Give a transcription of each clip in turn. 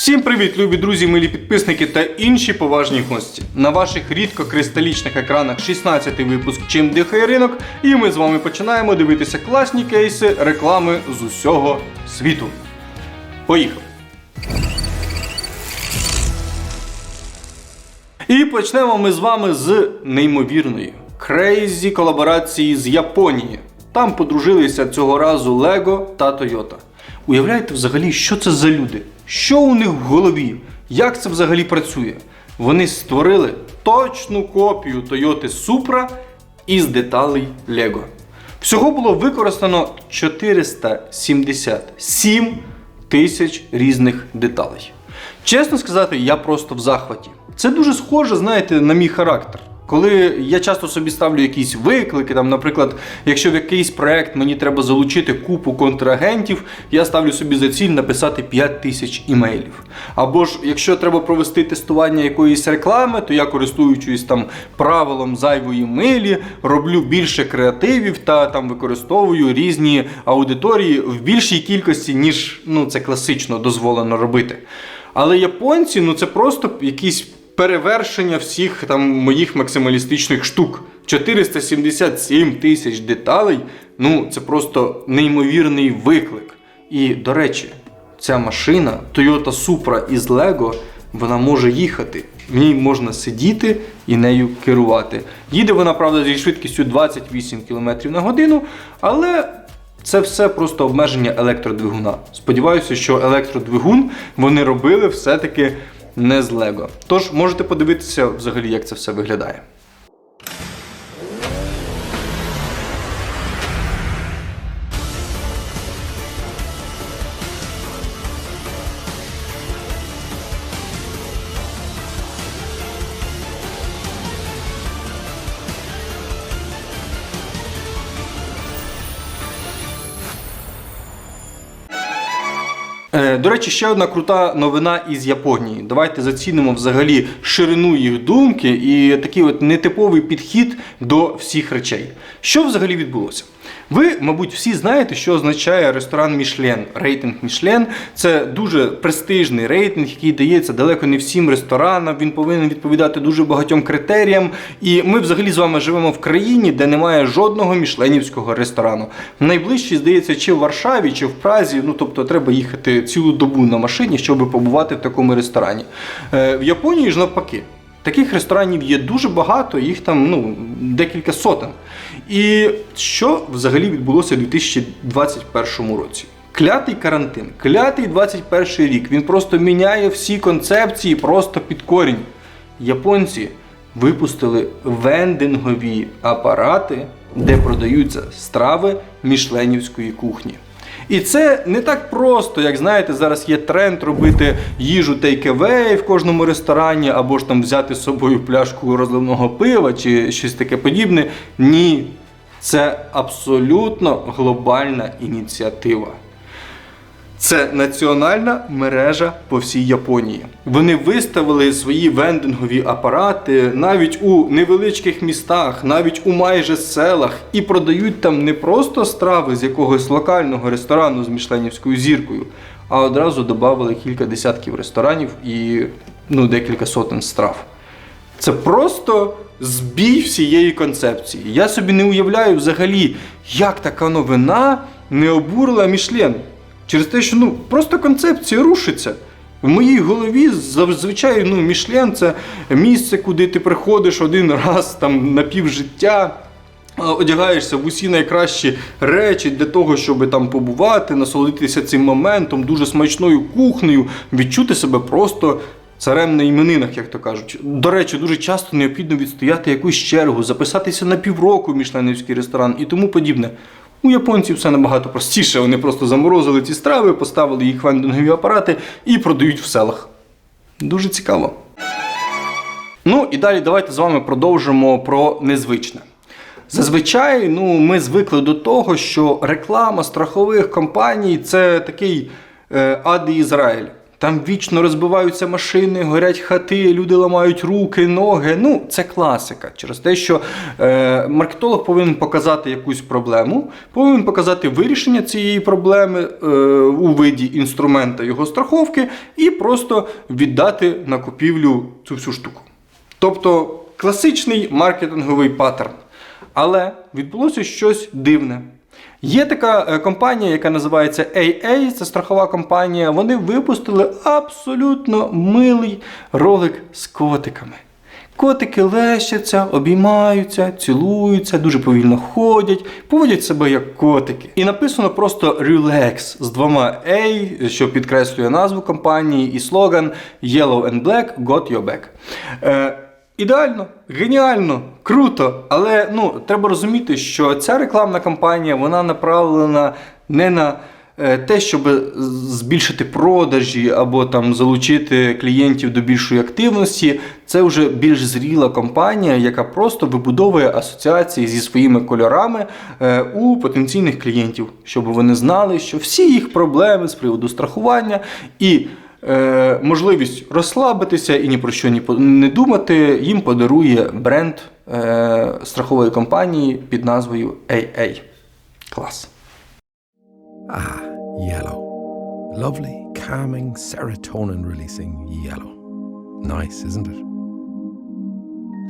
Всім привіт, любі друзі, милі підписники та інші поважні гості. На ваших рідко кристалічних екранах 16-й випуск Чим дихає ринок, і ми з вами починаємо дивитися класні кейси реклами з усього світу. Поїхали! І почнемо ми з вами з неймовірної крейзі колаборації з Японії. Там подружилися цього разу Lego та Toyota. Уявляєте взагалі, що це за люди? Що у них в голові? Як це взагалі працює? Вони створили точну копію Toyota Supra із деталей Lego. Всього було використано 477 тисяч різних деталей. Чесно сказати, я просто в захваті. Це дуже схоже, знаєте, на мій характер. Коли я часто собі ставлю якісь виклики, там, наприклад, якщо в якийсь проект мені треба залучити купу контрагентів, я ставлю собі за ціль написати 5 тисяч імейлів. Або ж якщо треба провести тестування якоїсь реклами, то я користуючись там правилом зайвої милі, роблю більше креативів та там використовую різні аудиторії в більшій кількості, ніж ну, це класично дозволено робити. Але японці, ну це просто якісь перевершення всіх там моїх максималістичних штук. 477 тисяч деталей. Ну, це просто неймовірний виклик. І, до речі, ця машина Toyota Supra із Lego, вона може їхати. В ній можна сидіти і нею керувати. Їде вона, правда, зі швидкістю 28 км на годину, але це все просто обмеження електродвигуна. Сподіваюся, що електродвигун вони робили все-таки не з Лего. Тож можете подивитися взагалі, як це все виглядає. До речі, ще одна крута новина із Японії. Давайте зацінимо взагалі ширину їх думки і такий от нетиповий підхід до всіх речей. Що взагалі відбулося? Ви, мабуть, всі знаєте, що означає ресторан Мішлен, рейтинг Мішлен. Це дуже престижний рейтинг, який дається далеко не всім ресторанам. Він повинен відповідати дуже багатьом критеріям. І ми взагалі з вами живемо в країні, де немає жодного мішленівського ресторану. Найближчий, здається, чи в Варшаві, чи в Празі. Ну тобто треба їхати цілу добу на машині, щоб побувати в такому ресторані. Е, В Японії ж навпаки. Таких ресторанів є дуже багато, їх там ну, декілька сотень. І що взагалі відбулося у 2021 році? Клятий карантин, клятий 21 рік. Він просто міняє всі концепції просто під корінь. Японці випустили вендингові апарати, де продаються страви мішленівської кухні. І це не так просто, як знаєте, зараз є тренд робити їжу take-away в кожному ресторані, або ж там взяти з собою пляшку розливного пива чи щось таке подібне. Ні, це абсолютно глобальна ініціатива. Це національна мережа по всій Японії. Вони виставили свої вендингові апарати навіть у невеличких містах, навіть у майже селах, і продають там не просто страви з якогось локального ресторану з мішленівською зіркою, а одразу додали кілька десятків ресторанів і ну, декілька сотень страв. Це просто збій всієї концепції. Я собі не уявляю взагалі, як така новина не обурила Мішлен. Через те, що ну, просто концепція рушиться. В моїй голові зазвичай ну, Мішлен це місце, куди ти приходиш один раз там на півжиття. Одягаєшся в усі найкращі речі для того, щоб там побувати, насолодитися цим моментом, дуже смачною кухнею, відчути себе просто царем на іменинах, як то кажуть. До речі, дуже часто необхідно відстояти якусь чергу, записатися на півроку в мішленівський ресторан і тому подібне. У японців все набагато простіше. Вони просто заморозили ці страви, поставили їх вендингові апарати і продають в селах. Дуже цікаво. Ну і далі давайте з вами продовжимо про незвичне. Зазвичай ну, ми звикли до того, що реклама страхових компаній це такий е, ад Ізраїль. Там вічно розбиваються машини, горять хати, люди ламають руки, ноги. Ну, це класика. Через те, що е, маркетолог повинен показати якусь проблему, повинен показати вирішення цієї проблеми е, у виді інструмента його страховки і просто віддати на купівлю цю всю штуку. Тобто класичний маркетинговий паттерн. Але відбулося щось дивне. Є така е, компанія, яка називається AA, це страхова компанія. Вони випустили абсолютно милий ролик з котиками. Котики лещаться, обіймаються, цілуються, дуже повільно ходять, поводять себе як котики. І написано просто Relax з двома A, що підкреслює назву компанії, і слоган Yellow and Black Got Your Back. Ідеально, геніально, круто. Але ну, треба розуміти, що ця рекламна кампанія вона направлена не на е, те, щоб збільшити продажі або там залучити клієнтів до більшої активності. Це вже більш зріла компанія, яка просто вибудовує асоціації зі своїми кольорами е, у потенційних клієнтів, щоб вони знали, що всі їх проблеми з приводу страхування і е, можливість розслабитися і ні про що не думати, їм подарує бренд е, страхової компанії під назвою AA. Клас. Ah, yellow. Lovely, calming, serotonin releasing yellow. Nice, isn't it?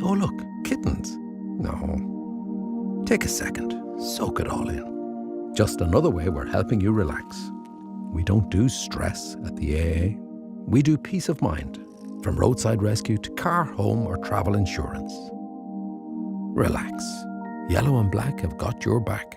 Oh, look, kittens. No. Take a second, soak it all in. Just another way we're helping you relax. We don't do stress at the AA. We do peace of mind, from roadside rescue to car, home, or travel insurance. Relax. Yellow and black have got your back.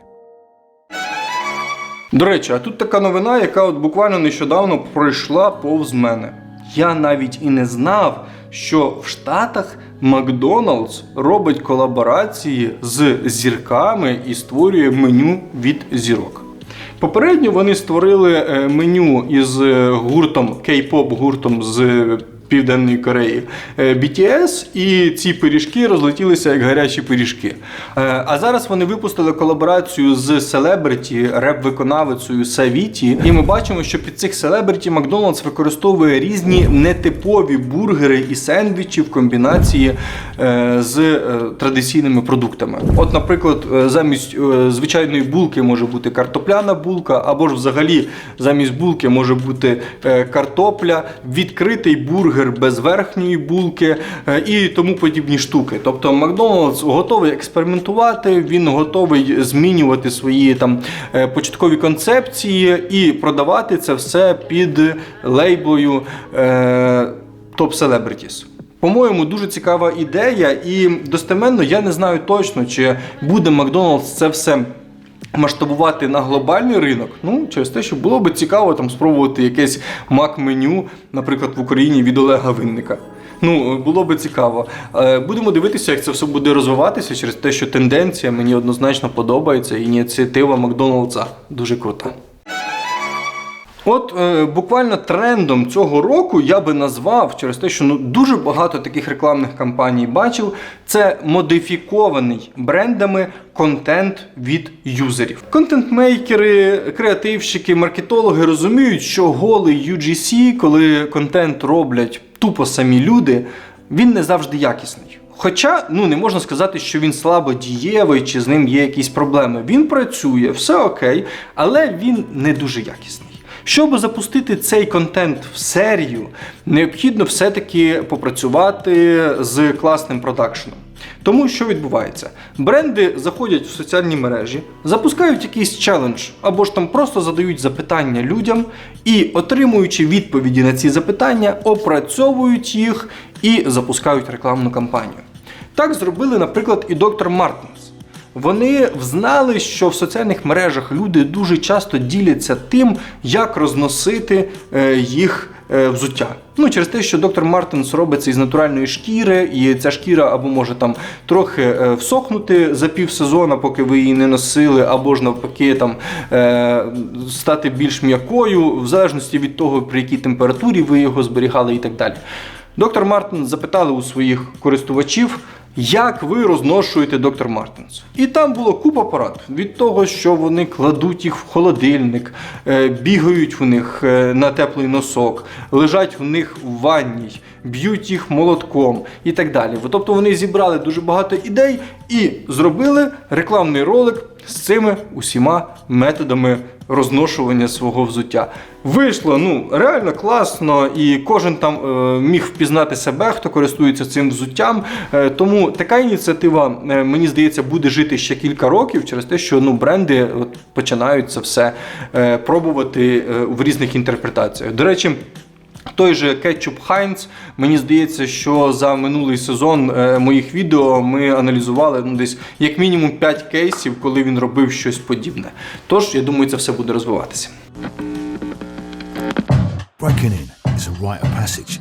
До речі, а тут така новина, яка от буквально нещодавно пройшла повз мене. Я навіть і не знав, що в Штатах Макдоналдс робить колаборації з зірками і створює меню від зірок. Попередньо вони створили е, меню із е, гуртом, кей-поп гуртом з Південної Кореї е, BTS, і ці пиріжки розлетілися як гарячі пиріжки. Е, А зараз вони випустили колаборацію з селебриті, реп-виконавицею Савіті. І ми бачимо, що під цих селебриті Макдоналдс використовує різні нетипові бургери і сендвічі в комбінації е, з традиційними продуктами. От, наприклад, замість звичайної булки може бути картопляна булка, або ж взагалі замість булки може бути картопля, відкритий бургер без верхньої булки е, і тому подібні штуки. Тобто Макдоналдс готовий експериментувати, він готовий змінювати свої там е, початкові концепції і продавати це все під лейблою е, Top Celebrities. По-моєму, дуже цікава ідея, і достеменно я не знаю точно, чи буде Макдоналдс це все масштабувати на глобальний ринок. Ну, через те, що було би цікаво там спробувати якесь мак-меню, наприклад, в Україні від Олега Винника. Ну, було би цікаво. Е, Будемо дивитися, як це все буде розвиватися через те, що тенденція мені однозначно подобається. Ініціатива Макдоналдса дуже крута. От е, буквально трендом цього року я би назвав через те, що ну дуже багато таких рекламних кампаній бачив. Це модифікований брендами контент від юзерів. Контент-мейкери, креативщики, маркетологи розуміють, що голий UGC, коли контент роблять тупо самі люди, він не завжди якісний. Хоча ну не можна сказати, що він слабо дієвий чи з ним є якісь проблеми. Він працює, все окей, але він не дуже якісний. Щоб запустити цей контент в серію, необхідно все-таки попрацювати з класним продакшеном. Тому що відбувається? Бренди заходять в соціальні мережі, запускають якийсь челендж, або ж там просто задають запитання людям і, отримуючи відповіді на ці запитання, опрацьовують їх і запускають рекламну кампанію. Так зробили, наприклад, і доктор Мартинс. Вони взнали, що в соціальних мережах люди дуже часто діляться тим, як розносити е, їх е, взуття. Ну, через те, що доктор Мартинс робить це із натуральної шкіри, і ця шкіра або може там трохи е, всохнути за пів сезона, поки ви її не носили, або ж навпаки там стати більш м'якою, в залежності від того, при якій температурі ви його зберігали і так далі. Доктор Мартин запитали у своїх користувачів, Як ви розношуєте доктор Мартинс? І там було купа порад від того, що вони кладуть їх в холодильник, е, бігають в них е, на теплий носок, лежать в них в ванній, б'ють їх молотком і так далі. Тобто вони зібрали дуже багато ідей і зробили рекламний ролик з цими усіма методами розношування свого взуття. Вийшло ну реально класно, і кожен там е, міг впізнати себе, хто користується цим взуттям. Е, тому така ініціатива, е, мені здається, буде жити ще кілька років через те, що ну бренди от, починають це все е, пробувати е, в різних інтерпретаціях. До речі. Той же кетчуп Хайнц, мені здається, що за минулий сезон е, моїх відео ми аналізували ну, десь як мінімум 5 кейсів, коли він робив щось подібне. Тож, я думаю, це все буде розвиватися. Breaking in is a rite of passage.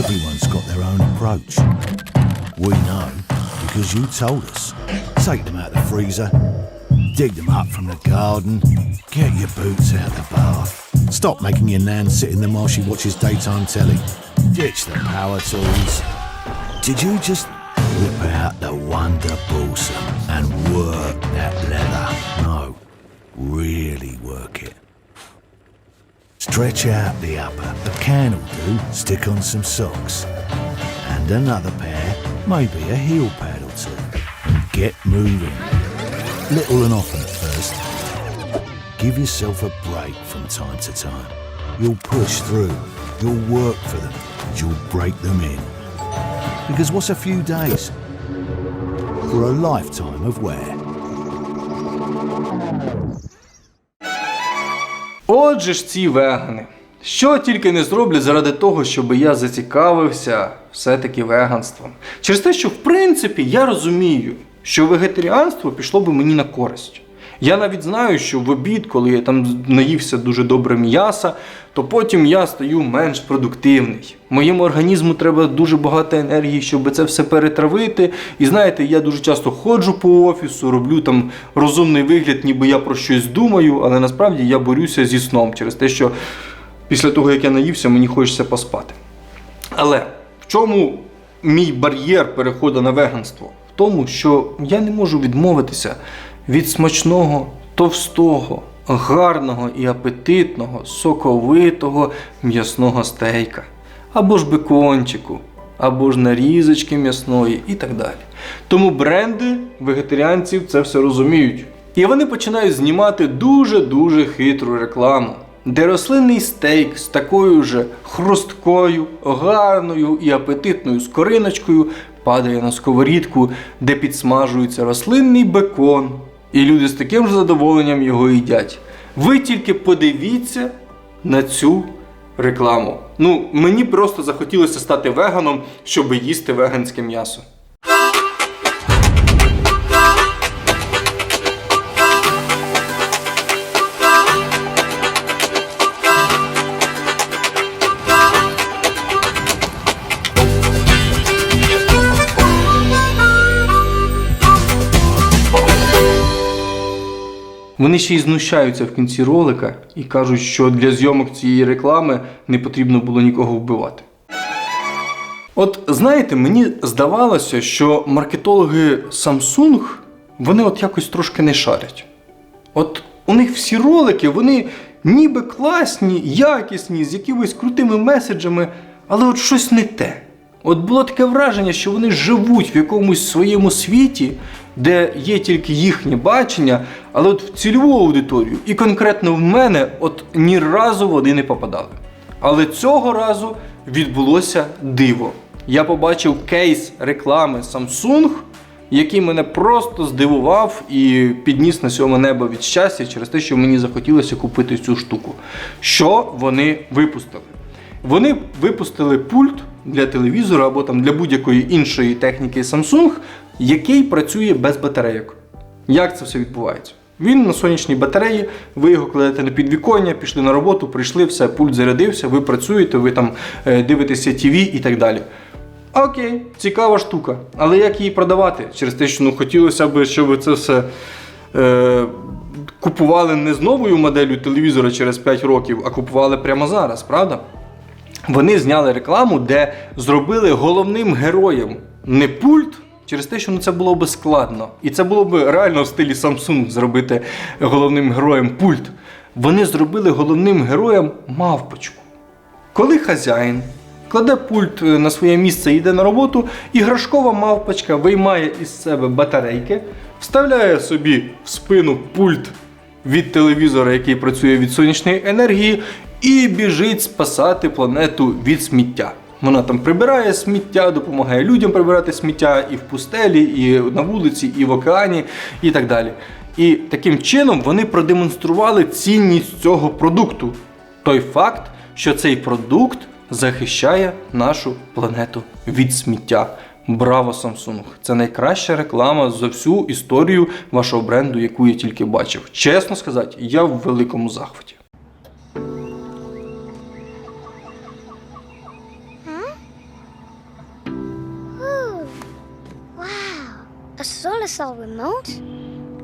Everyone's got their own approach. We know because you told us. Take them out of the freezer, dig them up from the garden, get your boots out of the bath. Stop making your nan sit in them while she watches daytime telly. Ditch the power tools. Did you just whip out the Wonder Balsam and work that leather? No, really work it. Stretch out the upper. A can will do. Stick on some socks. And another pair, maybe a heel pad or two. And get moving. Little and often at first. Give yourself a break from time to time. You'll push through. You'll work for them. And you'll break them in. Because what's a few days? For a lifetime of wear. Отже ж, ці вегани. Що тільки не зроблять заради того, щоб я зацікавився все-таки веганством. Через те, що в принципі я розумію, що вегетаріанство пішло би мені на користь. Я навіть знаю, що в обід, коли я там наївся дуже добре м'яса, то потім я стаю менш продуктивний. Моєму організму треба дуже багато енергії, щоб це все перетравити. І знаєте, я дуже часто ходжу по офісу, роблю там розумний вигляд, ніби я про щось думаю, але насправді я борюся зі сном через те, що після того, як я наївся, мені хочеться поспати. Але в чому мій бар'єр переходу на веганство? Тому, що я не можу відмовитися від смачного, товстого, гарного і апетитного, соковитого м'ясного стейка, або ж бекончику, або ж нарізочки м'ясної і так далі. Тому бренди вегетаріанців це все розуміють. І вони починають знімати дуже-дуже хитру рекламу де рослинний стейк з такою же хрусткою, гарною і апетитною скориночкою падає на сковорідку, де підсмажується рослинний бекон, і люди з таким ж задоволенням його їдять. Ви тільки подивіться на цю рекламу. Ну, мені просто захотілося стати веганом, щоб їсти веганське м'ясо. Вони ще й знущаються в кінці ролика і кажуть, що для зйомок цієї реклами не потрібно було нікого вбивати. От знаєте, мені здавалося, що маркетологи Samsung вони от якось трошки не шарять. От у них всі ролики, вони ніби класні, якісні, з якимись крутими меседжами, але от щось не те. От було таке враження, що вони живуть в якомусь своєму світі, де є тільки їхнє бачення, але от в цільову аудиторію і конкретно в мене от ні разу вони не попадали. Але цього разу відбулося диво. Я побачив кейс реклами Samsung, який мене просто здивував і підніс на сьоме небо від щастя через те, що мені захотілося купити цю штуку. Що вони випустили? Вони випустили пульт для телевізора або там для будь-якої іншої техніки Samsung, який працює без батарейок. Як це все відбувається? Він на сонячній батареї, ви його кладете на підвіконня, пішли на роботу, прийшли, все, пульт зарядився, ви працюєте, ви там е, дивитеся ТВ і так далі. Окей, цікава штука. Але як її продавати? Через те, що ну, хотілося б, щоб це все е, купували не з новою моделлю телевізора через 5 років, а купували прямо зараз, правда? Вони зняли рекламу, де зробили головним героєм не пульт. Через те, що ну, це було би складно. І це було б реально в стилі Samsung зробити головним героєм пульт. Вони зробили головним героєм мавпочку. Коли хазяїн кладе пульт е, на своє місце і йде на роботу, іграшкова мавпочка виймає із себе батарейки, вставляє собі в спину пульт від телевізора, який працює від сонячної енергії, і біжить спасати планету від сміття. Вона там прибирає сміття, допомагає людям прибирати сміття і в пустелі, і на вулиці, і в океані, і так далі. І таким чином вони продемонстрували цінність цього продукту. Той факт, що цей продукт захищає нашу планету від сміття. Браво, Samsung! Це найкраща реклама за всю історію вашого бренду, яку я тільки бачив. Чесно сказати, я в великому захваті. A remote?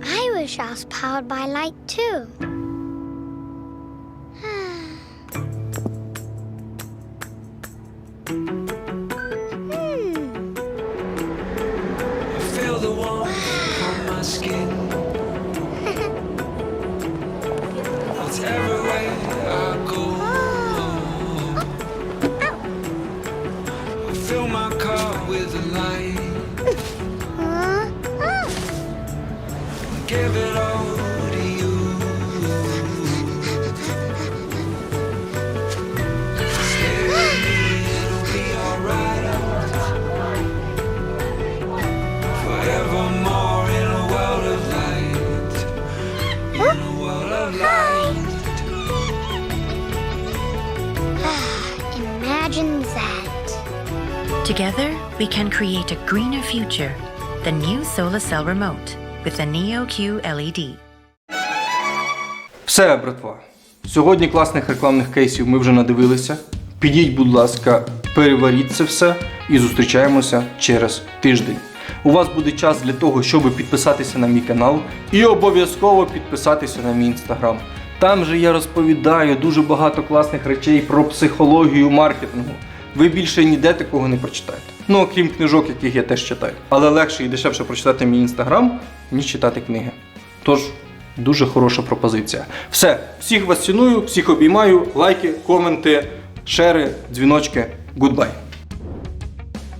I wish I was powered by light too. hmm. Feel the warmth on my skin. Together, we can create a greener future. The new Solar Cell Remote with the Neo Q LED. Все, братва. Сьогодні класних рекламних кейсів ми вже надивилися. Підіть, будь ласка, переваріть це все і зустрічаємося через тиждень. У вас буде час для того, щоб підписатися на мій канал і обов'язково підписатися на мій інстаграм. Там же я розповідаю дуже багато класних речей про психологію маркетингу. Ви більше ніде такого не прочитаєте. Ну, окрім книжок, яких я теж читаю. Але легше і дешевше прочитати мій інстаграм, ніж читати книги. Тож, дуже хороша пропозиція. Все, всіх вас ціную, всіх обіймаю, лайки, коменти, шери, дзвіночки. Гудбай.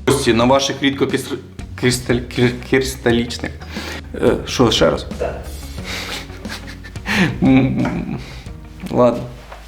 Гості на ваших рідко кристалічних. Е, Що, ще раз? Ладно.